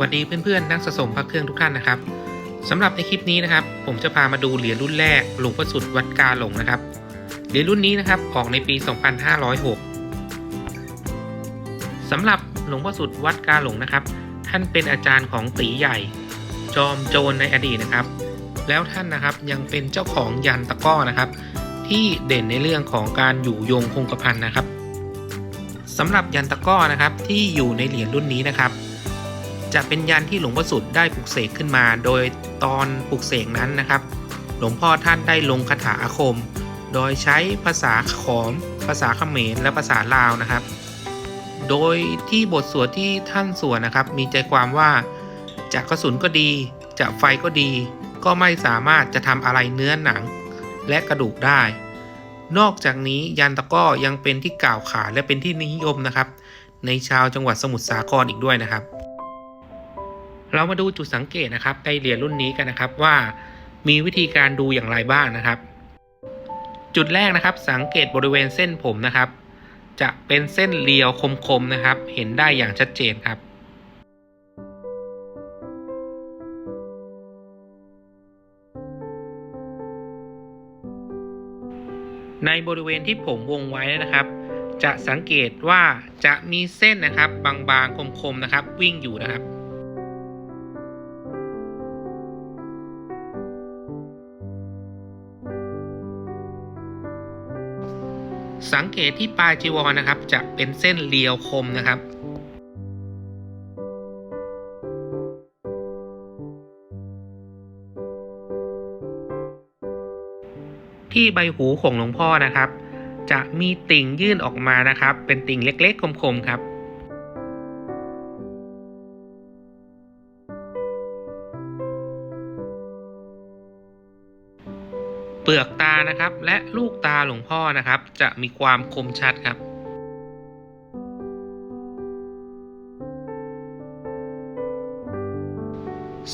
วัสดีเพื่อนๆนักสะสมพระเครื่องทุกท่านนะครับสำหรับในคลิปนี้นะครับ ผมจะพามาดูเหรียญรุ่นแรกหลวงพ่อสุดวัดกาหลงนะครับเหรียญรุ่นนี้นะครับออกในปี 2506สำหรับหลวงพ่อสุดวัดกาหลงนะครับ ท่านเป็นอาจารย์ของตีใหญ่ จอมโจรในอดีตนะครับ แล้วท่านนะครับยังเป็นเจ้าของยันตะก้อนะครับ ที่เด่นในเรื่องของการอยู่ยงคงกระพันนะครับสำหรับยันตะก้อนะครับที่อยู่ในเหรียญรุ่นนี้นะครับ จะเป็นยันที่หลวงพ่อสุดได้ปลุกเสกขึ้นมา โดยตอนปลุกเสกนั้นนะครับ หลวงพ่อท่านได้ลงคาถาอาคม โดยใช้ภาษาขอม ภาษาเขมรและภาษาลาวนะครับ โดยที่บทสวดที่ท่านสวดนะครับ มีใจความว่าจากกระสุนก็ดีจากไฟก็ดี ก็ไม่สามารถจะทำอะไรเนื้อหนังและกระดูกได้ นอกจากนี้ยันตะก้อยังเป็นที่กล่าวขานและเป็นที่นิยมนะครับ ในชาวจังหวัดสมุทรสาครอีกด้วยนะครับ เรามาดูจุดสังเกตนะครับในเหรียญรุ่นนี้กันนะครับว่ามีวิธีการดูอย่างไรบ้างนะครับ จุดแรกนะครับ สังเกตบริเวณเส้นผมนะครับ จะเป็นเส้นเรียวคมๆนะครับ เห็นได้อย่างชัดเจนครับในบริเวณที่ผมวงไว้นะครับ จะสังเกตว่าจะมีเส้นนะครับ บางๆคมๆนะครับ วิ่งอยู่นะครับ สังเกตที่ปลายจีวรนะครับ จะเป็นเส้นเรียวคมนะครับ ที่ใบหูของหลวงพ่อนะครับ จะมีติ่งยื่นออกมานะครับ เป็นติ่งเล็กๆคมๆครับ เปลือกตานะครับ และลูกตาหลวงพ่อนะครับ จะมีความคมชัดครับ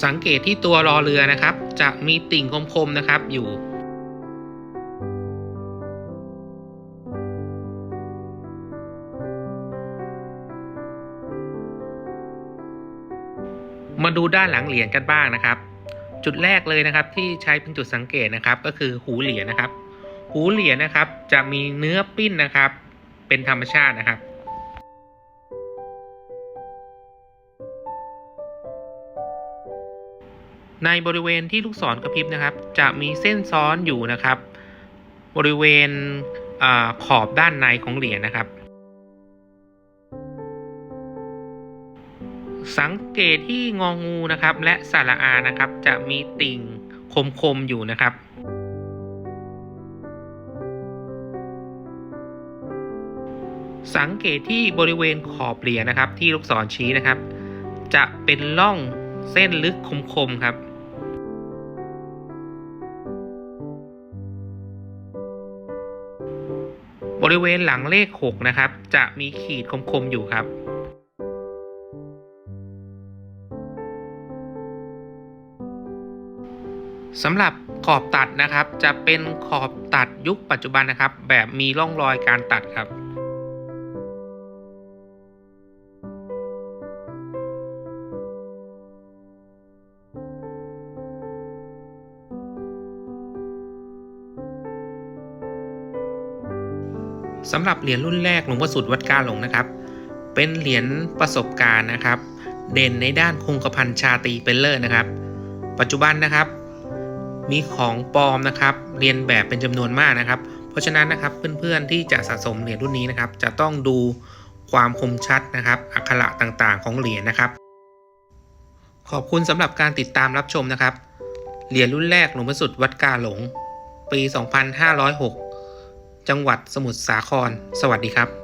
สังเกตที่ตัวรอเรือนะครับ จะมีติ่งคมๆนะครับอยู่ มาดูด้านหลังเหรียญกันบ้างนะครับ จุดแรกเลยนะครับที่ใช้เป็นจุดสังเกตนะครับ ก็คือหูเหรียญนะครับ หูเหรียญนะครับ จะมีเนื้อปิ้นนะครับ เป็นธรรมชาตินะครับในบริเวณที่ลูกศรกระพริบนะครับ จะมีเส้นซ้อนอยู่นะครับ บริเวณอขอบด้านในของเหรียญนะครับ สังเกตที่งองูนะครับ และสระอานะครับ จะมีติ่งคมๆอยู่นะครับสังเกตที่บริเวณขอบเหรียญนะครับ ที่ลูกศรชี้นะครับ จะเป็นร่องเส้นลึกคมๆครับ บริเวณหลังเลข 6 นะครับ จะมีขีดคมๆอยู่ครับ สำหรับขอบตัดนะครับ จะเป็นขอบตัดยุคปัจจุบันนะครับ แบบมีร่องรอยการตัดครับสำหรับเหรียญรุ่นแรกหลวงพ่อสุดวัดกาหลงนะครับ เป็นเหรียญประสบการณ์นะครับ เด่นในด้านคงกระพันชาตีเป็นเลิศนะครับ ปัจจุบันนะครับ มีของปลอมนะครับเรียนแบบเป็นจำนวนมากนะครับ เพราะฉะนั้นนะครับเพื่อนๆที่จะสะสมเหรียญรุ่นนี้นะครับ จะต้องดูความคมชัดนะครับ อักขระต่างๆ ของเหรียญนะครับ ขอบคุณสำหรับการติดตามรับชมนะครับ เหรียญรุ่นแรกหลวงพ่อสุดวัดกาหลง ปี 2506 จังหวัดสมุทรสาคร สวัสดีครับ